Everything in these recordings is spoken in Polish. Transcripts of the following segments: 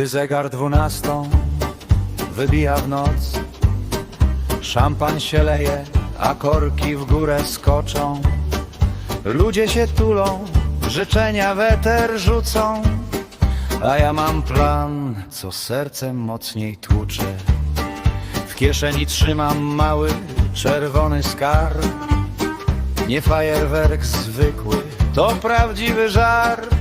Gdy zegar dwunastą wybija w noc Szampan się leje, a korki w górę skoczą. Ludzie się tulą, życzenia weter rzucą A ja mam plan, co sercem mocniej tłucze. W kieszeni trzymam mały, czerwony skarb. Nie fajerwerk zwykły, to prawdziwy żar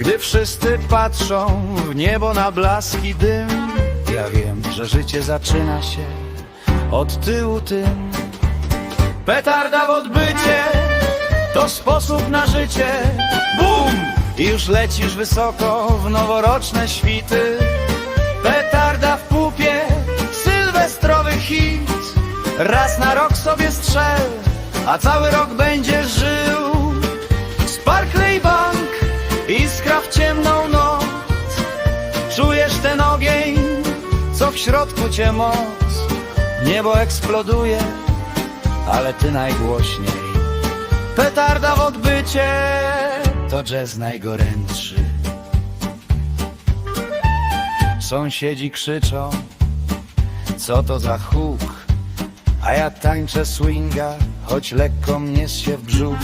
Gdy wszyscy patrzą w niebo na blaski dym Ja wiem, że życie zaczyna się od tyłu tym. Petarda w odbycie to sposób na życie. Bum! I już lecisz wysoko w noworoczne świty. Petarda w pupie, sylwestrowy hit. Raz na rok sobie strzel, a cały rok będziesz środku cię moc. Niebo eksploduje, ale ty najgłośniej. Petarda w odbycie, to jazz najgorętszy. Sąsiedzi krzyczą, co to za huk? A ja tańczę swinga, choć lekko mnie się w brzuch.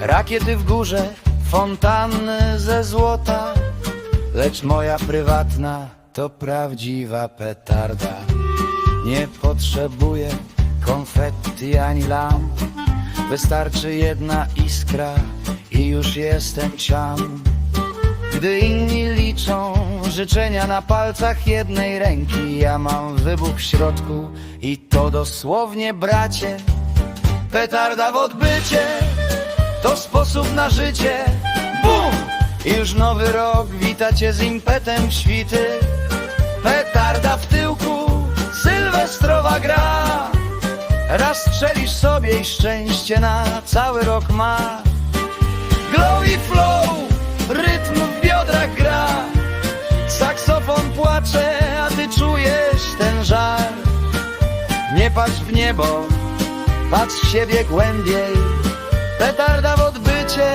Rakiety w górze, fontanny ze złota Lecz moja prywatna to prawdziwa petarda. Nie potrzebuję konfetti ani lamp Wystarczy jedna iskra i już jestem ciam Gdy inni liczą życzenia na palcach jednej ręki Ja mam wybuch w środku i to dosłownie bracie. Petarda w odbycie to sposób na życie. Bum! I już nowy rok wita cię z impetem świty Petarda w tyłku, sylwestrowa gra. Raz strzelisz sobie i szczęście na cały rok ma. Glow i flow, rytm w biodrach gra. Saksofon płacze, a ty czujesz ten żar. Nie patrz w niebo, patrz w siebie głębiej. Petarda w odbycie,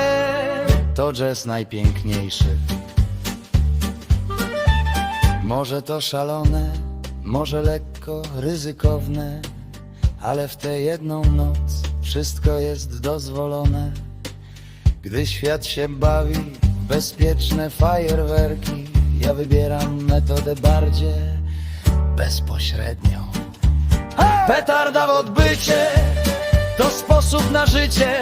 to jazz najpiękniejszy Może to szalone, może lekko ryzykowne ale w tę jedną noc wszystko jest dozwolone. Gdy świat się bawi w bezpieczne fajerwerki, ja wybieram metodę bardziej bezpośrednią. Petarda w odbycie to sposób na życie.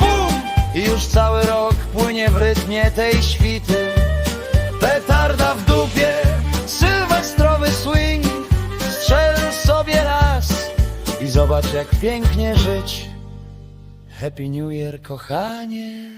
Bum! I już cały rok płynie w rytmie tej świty. I zobacz jak pięknie żyć. Happy New Year, kochanie.